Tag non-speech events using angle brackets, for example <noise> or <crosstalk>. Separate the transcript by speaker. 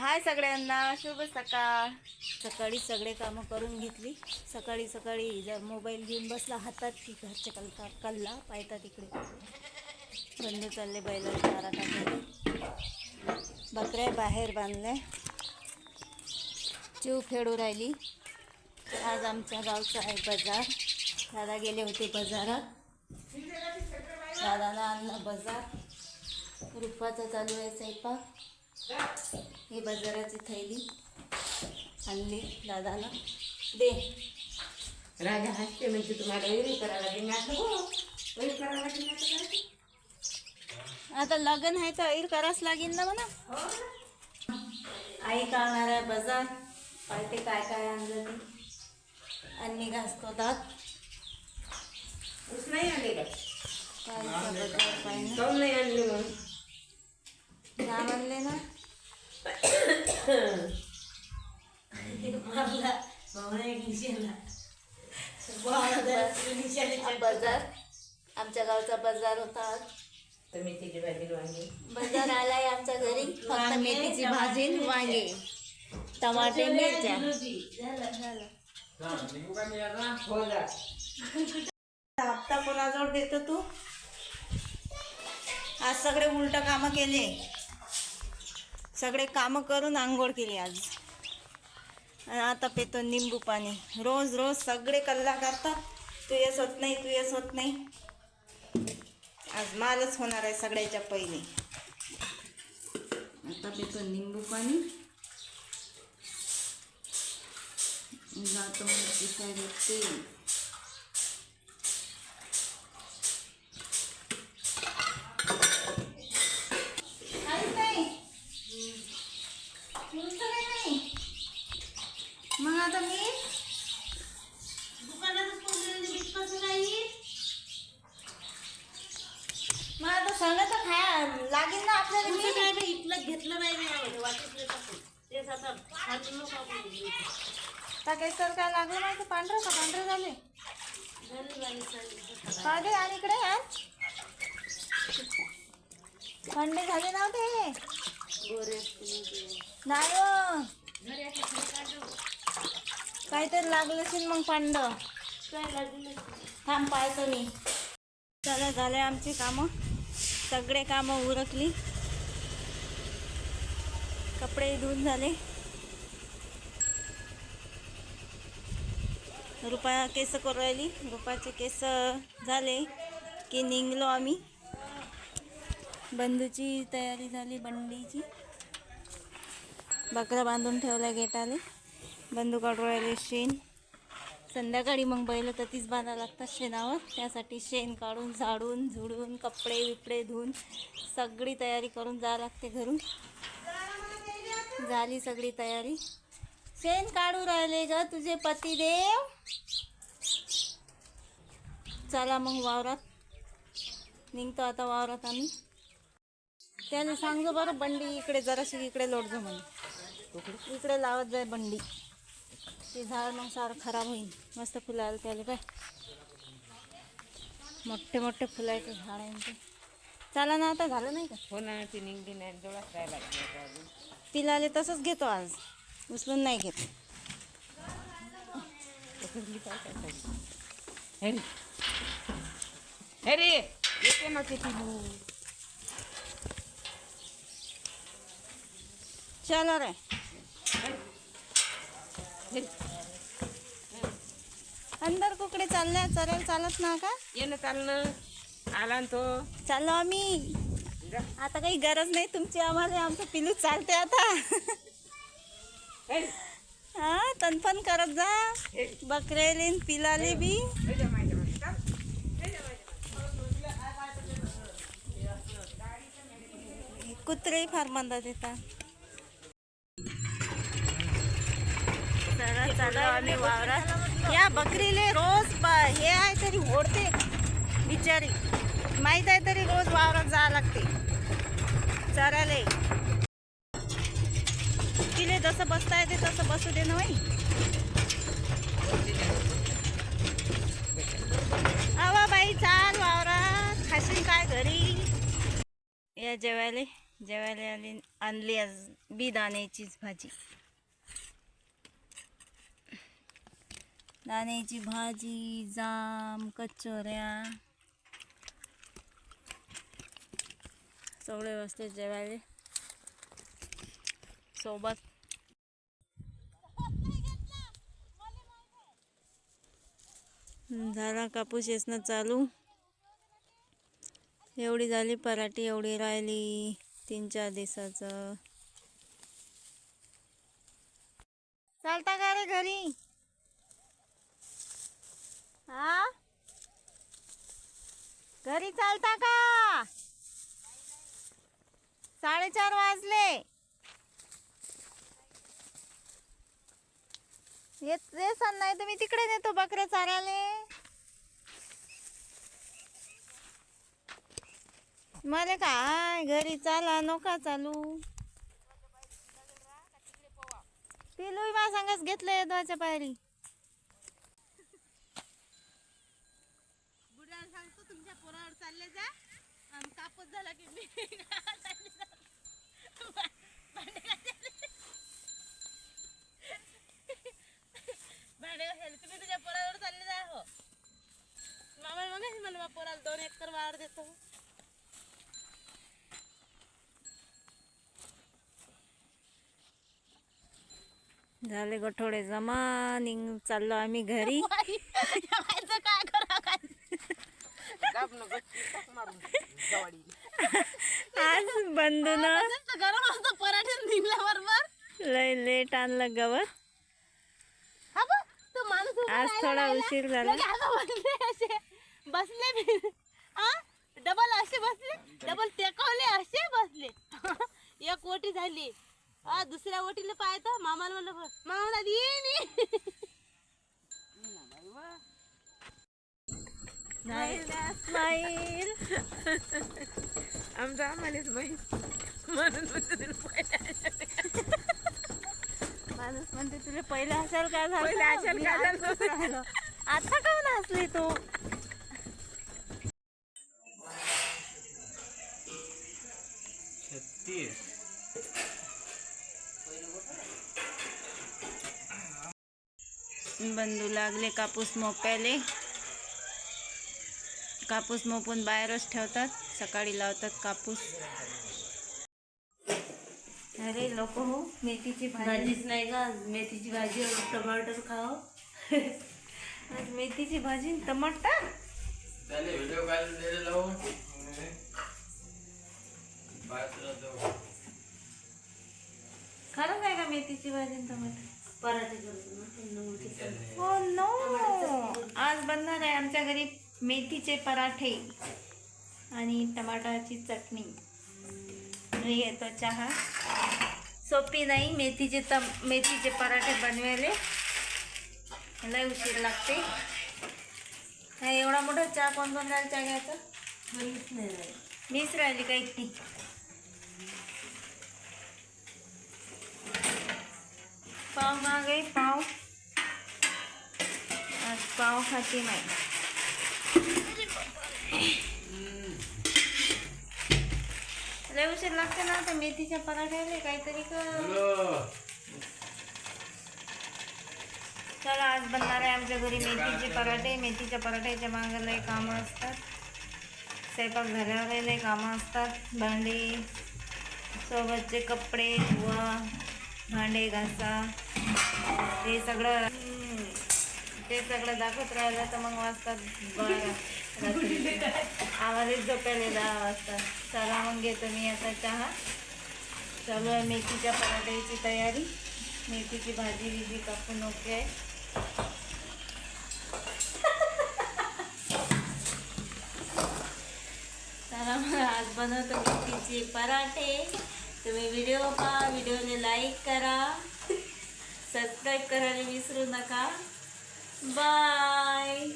Speaker 1: हाय सगळ्यांना शुभ सकाळ. सकाळी सगळे कामं करून घेतली. सकाळी सकाळी जर मोबाईल घेऊन बसला हातात की घरच्या कलका कल्ला पायता तिकडे. बंद चालले बैला चारा टाकले बकऱ्या बाहेर बांधल्या. चिव खेळू राहिली. आज आमच्या गावचा आहे बाजार. दादा गेले होते बाजारात. दादाला आणला बाजार. रुपाचा चालू आहे स्वयंपाक. ही बाजाराची थैली आणली दादाला. दे.
Speaker 2: राजा हसते म्हणजे तुम्हाला एरी करायला असं हो एरी करायला काय?
Speaker 1: आता लग्न आहे तर ऐर करावंच लागेल ना म्हणा. आई काढणार आहे बाजार पाहिजे काय काय आणलं ते? आणि घासतो दात.
Speaker 2: ऊस नाही आणले का?
Speaker 1: काय बाजार पाहिजे
Speaker 2: काऊन नाही आणले
Speaker 1: नाम आणले ना. बाजार. आमच्या गावचा बाजार होता आज.
Speaker 2: तर मेथीची भाजी वांगे.
Speaker 1: बाजार आलाय आमच्या घरी. फक्त मेथीची भाजी आणि वांगे. टमाटे मिरच्या.
Speaker 2: हो जा
Speaker 1: हप्ता कोणाजवळ देतो तू? आज सगळे उलट कामं केले. सगळे कामं करून आंघोळ केली आज. आणि आता पेतो निंबू पाणी. रोज रोज सगळे कल्ला करतात. तू येस होत नाही तू येस होत नाही. आज मालच होणार आहे सगळ्याच्या पहिले. आता पेतो निंबू पाणी. जातो पिसायला तेल काहीच नाही तुमचं काही नाही मग आता मी सगळं तर खाया लागेल ना आपल्याला मी?
Speaker 3: इथलं घेतलं नाही मी वाटत टाकून. तेच आता खाल्लं नको आपण
Speaker 1: टाकायचं काय लागलं नाही तर पांढरं का? पांढरं झाले.
Speaker 3: झाली
Speaker 1: का आणि इकडे यार थंडे झाले नव्हते
Speaker 3: गोरे असतील
Speaker 1: नाही हो.
Speaker 3: खाली.
Speaker 1: काहीतरी लागलं असेल मग पांड
Speaker 3: काय लागलं?
Speaker 1: थांब पाहतो मी. चला झाले आमची कामं. सगळे कामं उरकली. कपडे धुवून झाले. रुपा केस करू राहिली. रुपाचे केस झाले की निघलो आम्ही. बंदूची तयारी झाली बंडीची. बकरा बांधून ठेवला गेटाले. बंधू काढू राहिले शेण. संध्याकाळी मग बैल तर तीच बांधावं लागतात शेणावर. त्यासाठी शेण काढून झाडून झुडून कपडे विपडे धुवून सगळी तयारी करून जावं लागते घरून. झाली सगळी तयारी. शेण काढू राहिले ग तुझे पतिदेव. चला मग वावरात. निघतो आता वावरात आम्ही. त्याने सांगतो बरं बंडी इकडे जराशी इकडे लोटजो म्हणून. इकडे लावत जाय बंडी. ते झाड मग सारं खराब होईल मस्त फुलं आलं त्याला पाय मोठे मोठे फुलाचे झाड आहे ते चला ना आता झालं नाही का
Speaker 2: हो ना ती निघली नाही डोळ्यात राहायला लागली.
Speaker 1: तिला आले तसंच घेतो आज उचलून नाही घेत
Speaker 2: उचलली काय करायचं? हे रे. हे रे येते ना ते पिलू
Speaker 1: चलो रे. अंदर कुकडे चालल्या चरायला चालत ना का
Speaker 2: ये ना चालणं आला ना तो
Speaker 1: चाललो आम्ही
Speaker 2: जा.
Speaker 1: आता काही गरज नाही तुमची आम्हाला आमचं पिलू चालते आता
Speaker 2: हे.
Speaker 1: हा तनफन करत जा. बकरेले पिलाले बी
Speaker 2: हे जा माझ्या मागे. चाल.
Speaker 1: कुत्रेही फार म्हणतात येतात चला आम्ही वावरात. या बकरीले रोज हे आहे तरी ओढते. बिचारी. माहीत आहे तरी रोज वावरात जावं लागते. चराले तिले जसं बसता येते तसं बसू दे ना अवा बाई चाल वावरात. खाशील काय घरी? या जेवायला. जेवायला आली आणली आज बी दाण्याचीच भाजी. दाण्याची भाजी जाम कचोऱ्या. सगळे व्यवस्थित जेवायले. सोबत. झाला कापूस येसनं चालू. एवढी झाली पराठी एवढी राहिली तीन चार दिवसाचं. चालता का रे घरी? हा? घरी चालता का? साडेचार वाजले. येत रे सण नाही तर मी तिकडे नेतो बकऱ्या चाराले मला काय घरी चाला नका चालू. पिलू मा सांगच घेतलं यदवाच्या पायरी
Speaker 3: सांगतो तुमच्या पोरावर चालले जा आणि कापूस झाला की मी भांडे घासायला तुम्ही तुझ्या पोरावर चालले जा हो. मामा मग मला पोराला दोन एकर वावर देतो.
Speaker 1: झाले गठोडे जमा निघ चाललो आम्ही घरी <laughs>
Speaker 3: व्हायचं काय करा काय
Speaker 2: दाब ना गच्ची टाक मारून गवाडी
Speaker 1: आज बंधून
Speaker 3: गरम असतं पराठे निघल्या बरोबर.
Speaker 1: लय लेट आणलं गवत.
Speaker 3: हा बा, तो माणूस उभा
Speaker 1: आज थोडा. उशीर झाला.
Speaker 3: बसले डबल असे बसले? डबल टेकवले असे बसले. एक ओटी झाली. हा दुसऱ्या ओटीला पाहतो मामाला म्हणलं मामा म्हणा ये
Speaker 1: स्माईल
Speaker 2: आमचा आम्हालाच माहीत म्हणून म्हणतो तुला पहिल्या
Speaker 1: माणूस म्हणते तुला पहिलं असेल का
Speaker 2: का झालं?
Speaker 1: झालं आता काऊन हसली तू बंधू लागले कापूस मोपायले कापूस मोपून बाहेरच ठेवतात सकाळी लावतात कापूस. अरे लोक हो मेथीची भाजी.
Speaker 3: भाजीच नाही का? मेथीची भाजी और टमाटर खाओ.
Speaker 1: आज मेथीची भाजी आणि टमाटर?
Speaker 4: हो.
Speaker 1: खरंच आहे का मेथीची भाजी आणि टमाटर?
Speaker 3: पराठे करतो
Speaker 1: हो नो. आज बनणार आहे आमच्या घरी मेथीचे पराठे आणि टमाटाची चटणी. येतो चहा. सोपी नाही मेथीचे तम मेथीचे पराठे बनवायले. लय उशीर लागते. नाही एवढा मोठा चहा कोण कोण राहिला चहा घ्यायचा
Speaker 3: नाही
Speaker 1: मीच राहिली का एकटी पाव मागे पाव. आज पाव खाते नाही. लय उशीर लागते ना आता मेथीच्या पराठ्याले काहीतरी कर. चला आज बनणार आहे आमच्या घरी मेथीचे पराठे. मेथीच्या पराठ्याच्या मागं लय कामं असतात. स्वयंपाक झाल्यावर लय कामं असतात. भांडी सोबतचे कपडे धुवा भांडे घासा. ते सगळं ते सगळं दाखवत राहिलं तर मग वाजतात बारा रात्री. झोपायला दहा वाजता. चला मग घेतो मी आता चहा. चालू आहे मेथीच्या पराठ्याची तयारी. मेथीची भाजी बिजी कापून ओके आहे. चला मग आज बनवतो मेथीचे पराठे. तुम्ही व्हिडिओ पहा व्हिडिओने लाईक करा. सबस्क्राईब करायला विसरू नका. Bye!